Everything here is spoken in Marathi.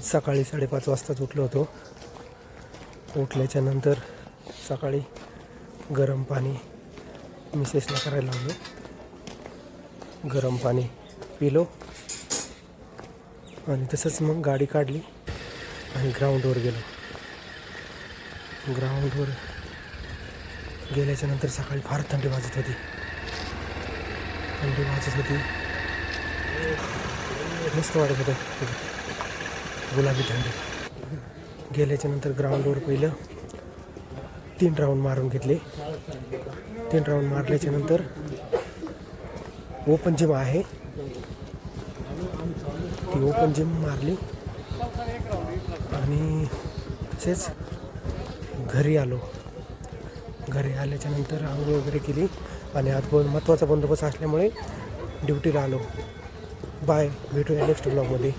आज सकाळी साडेपाच वाजताच उठलो होतो. उठल्याच्या नंतर सकाळी गरम पाणी मिसेसला करायला लावलो. गरम पाणी पिलो आणि तसंच मग गाडी काढली आणि ग्राउंडवर गेलो. ग्राउंडवर गेल्याच्यानंतर सकाळी फार थंडी वाजत होती. थंडी वाजत होती. मस्त वाटत होतं. गुलाबी थंडी गेल्याच्यानंतर ग्राउंडवर पहिलं तीन राऊंड मारून घेतले. तीन राऊंड मारल्याच्या नंतर ओपन जिम आहे. ती ओपन जिम मारली. आणि तसेच घरी आलो. घरी आल्याच्यानंतर आंघोळ वगैरे केली. आणि आज बहुत महत्त्वाचा बंदोबस्त असल्यामुळे ड्युटीला आलो. बाय भेटूया नेक्स्ट ब्लॉगमध्ये